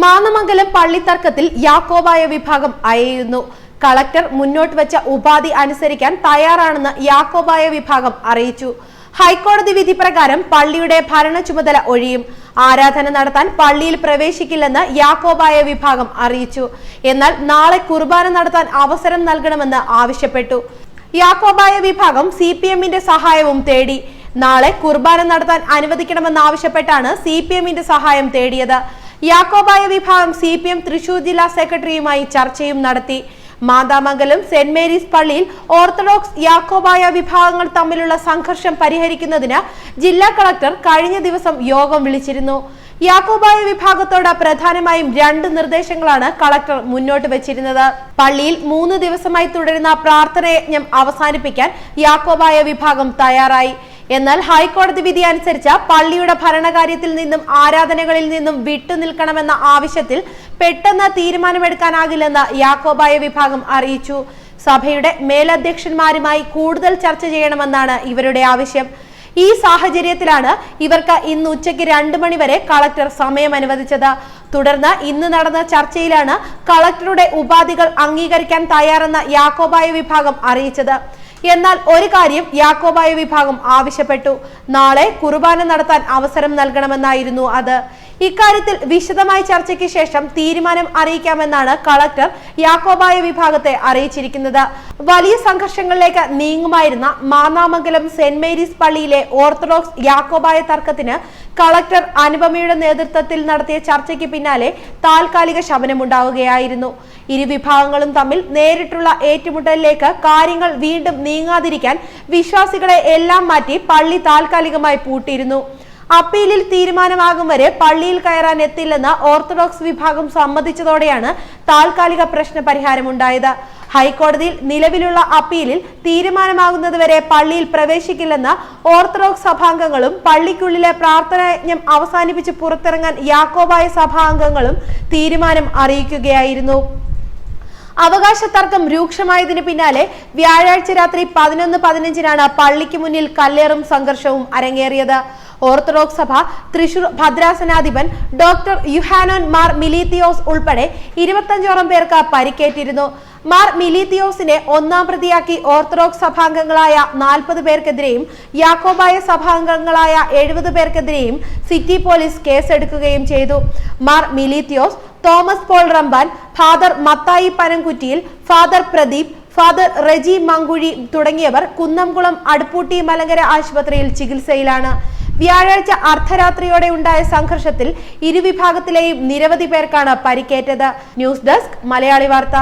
മാന്നമംഗലം പള്ളിത്തർക്കത്തിൽ യാക്കോബായ വിഭാഗം അയയുന്നു. കളക്ടർ മുന്നോട്ട് വെച്ച ഉപാധി അനുസരിക്കാൻ തയ്യാറാണെന്ന് യാക്കോബായ വിഭാഗം അറിയിച്ചു. ഹൈക്കോടതി വിധി പ്രകാരം പള്ളിയുടെ ഭരണ ചുമതല ഒഴിയും. ആരാധന നടത്താൻ പള്ളിയിൽ പ്രവേശിക്കില്ലെന്ന് യാക്കോബായ വിഭാഗം അറിയിച്ചു. എന്നാൽ നാളെ കുർബാന നടത്താൻ അവസരം നൽകണമെന്ന് ആവശ്യപ്പെട്ടു. യാക്കോബായ വിഭാഗം സി പി എമ്മിന്റെ സഹായവും തേടി. നാളെ കുർബാന നടത്താൻ അനുവദിക്കണമെന്നാവശ്യപ്പെട്ടാണ് സി പി എമ്മിന്റെ സഹായം തേടിയത്. യാക്കോബായ വിഭാഗം സി പി എം തൃശൂർ ജില്ലാ സെക്രട്ടറിയുമായി ചർച്ചയും നടത്തി. മാതാമംഗലം സെന്റ് മേരീസ് പള്ളിയിൽ ഓർത്തഡോക്സ് യാക്കോബായ വിഭാഗങ്ങൾ തമ്മിലുള്ള സംഘർഷം പരിഹരിക്കുന്നതിന് ജില്ലാ കളക്ടർ കഴിഞ്ഞ ദിവസം യോഗം വിളിച്ചിരുന്നു. യാക്കോബായ വിഭാഗത്തോട് പ്രധാനമായും രണ്ട് നിർദ്ദേശങ്ങളാണ് കളക്ടർ മുന്നോട്ട് വെച്ചിരുന്നത്. പള്ളിയിൽ മൂന്ന് ദിവസമായി തുടരുന്ന പ്രാർത്ഥനയജ്ഞം അവസാനിപ്പിക്കാൻ യാക്കോബായ വിഭാഗം തയ്യാറായി. എന്നാൽ ഹൈക്കോടതി വിധി അനുസരിച്ച് പള്ളിയുടെ ഭരണകാര്യത്തിൽ നിന്നും ആരാധനകളിൽ നിന്നും വിട്ടുനിൽക്കണമെന്ന ആവശ്യത്തിൽ പെട്ടെന്ന് തീരുമാനമെടുക്കാനാകില്ലെന്ന് യാക്കോബായ വിഭാഗം അറിയിച്ചു. സഭയുടെ മേലധ്യക്ഷന്മാരുമായി കൂടുതൽ ചർച്ച ചെയ്യണമെന്നാണ് ഇവരുടെ ആവശ്യം. ഈ സാഹചര്യത്തിലാണ് ഇവർക്ക് ഇന്ന് ഉച്ചയ്ക്ക് രണ്ടു മണിവരെ കളക്ടർ സമയം അനുവദിച്ചത്. തുടർന്ന് ഇന്ന് നടന്ന ചർച്ചയിലാണ് കളക്ടറുടെ ഉപാധികൾ അംഗീകരിക്കാൻ തയ്യാറെന്ന യാക്കോബായ വിഭാഗം അറിയിച്ചത്. എന്നാൽ ഒരു കാര്യം യാക്കോബായ വിഭാഗം ആവശ്യപ്പെട്ടു. നാളെ കുർബാന നടത്താൻ അവസരം നൽകണമെന്നായിരുന്നു അത്. ഇക്കാര്യത്തിൽ വിശദമായ ചർച്ചയ്ക്ക് ശേഷം തീരുമാനം അറിയിക്കാമെന്നാണ് കളക്ടർ യാക്കോബായ വിഭാഗത്തെ അറിയിച്ചിരിക്കുന്നത്. വലിയ സംഘർഷങ്ങളിലേക്ക് നീങ്ങുമായിരുന്ന മാന്നാമംഗലം സെന്റ് മേരീസ് പള്ളിയിലെ ഓർത്തഡോക്സ് യാക്കോബായ തർക്കത്തിന് കളക്ടർ അനുപമയുടെ നേതൃത്വത്തിൽ നടത്തിയ ചർച്ചയ്ക്ക് പിന്നാലെ താൽക്കാലിക ശമനമുണ്ടാവുകയായിരുന്നു. ഇരു വിഭാഗങ്ങളും തമ്മിൽ നേരിട്ടുള്ള ഏറ്റുമുട്ടലിലേക്ക് കാര്യങ്ങൾ വീണ്ടും നീങ്ങാതിരിക്കാൻ വിശ്വാസികളെ എല്ലാം മാറ്റി പള്ളി താൽക്കാലികമായി പൂട്ടിയിരുന്നു. അപ്പീലിൽ തീരുമാനമാകും വരെ പള്ളിയിൽ കയറാൻ എത്തില്ലെന്ന് ഓർത്തഡോക്സ് വിഭാഗം സമ്മതിച്ചതോടെയാണ് താൽക്കാലിക പ്രശ്ന പരിഹാരമുണ്ടായത്. ഹൈക്കോടതിയിൽ നിലവിലുള്ള അപ്പീലിൽ തീരുമാനമാകുന്നതുവരെ പള്ളിയിൽ പ്രവേശിക്കില്ലെന്ന് ഓർത്തഡോക്സ് സഭാംഗങ്ങളും പള്ളിക്കുള്ളിലെ പ്രാർത്ഥനായജ്ഞം അവസാനിപ്പിച്ച് പുറത്തിറങ്ങാൻ യാക്കോബായ സഭാംഗങ്ങളും തീരുമാനം അറിയിക്കുകയായിരുന്നു. അവകാശ തർക്കം രൂക്ഷമായതിന് പിന്നാലെ വ്യാഴാഴ്ച രാത്രി പതിനൊന്ന് പതിനഞ്ചിനാണ് പള്ളിക്ക് മുന്നിൽ കല്ലേറും സംഘർഷവും അരങ്ങേറിയത്. ഓർത്തഡോക്സ് സഭ തൃശൂർ ഭദ്രാസനാധിപൻ ഡോക്ടർ യുഹാനോൻ മാർ മിലീത്തിയോസ് ഉൾപ്പെടെ ഇരുപത്തഞ്ചോളം പേർക്ക് പരിക്കേറ്റിരുന്നു. മാർ മിലീത്തിയോസിനെ ഒന്നാം പ്രതിയാക്കി ഓർത്തഡോക്സ് സഭാംഗങ്ങളായ നാൽപ്പത് പേർക്കെതിരെയും യാക്കോബായ സഭാംഗങ്ങളായ എഴുപത് പേർക്കെതിരെയും സിറ്റി പോലീസ് കേസെടുക്കുകയും ചെയ്തു. മാർ മിലീത്തിയോസ് തോമസ് പോൾ റമ്പാൻ ഫാദർ മത്തായി പനംകുറ്റിയിൽ ഫാദർ പ്രദീപ് ഫാദർ റെജി മങ്കുഴി തുടങ്ങിയവർ കുന്നംകുളം അടുപ്പൂട്ടി മലങ്കര ആശുപത്രിയിൽ ചികിത്സയിലാണ്. വ്യാഴാഴ്ച അർദ്ധരാത്രിയോടെ ഉണ്ടായ സംഘർഷത്തിൽ ഇരുവിഭാഗത്തിലെയും നിരവധി പേർക്കാണ് പരിക്കേറ്റത്. ന്യൂസ് ഡെസ്ക് മലയാളി വാർത്ത.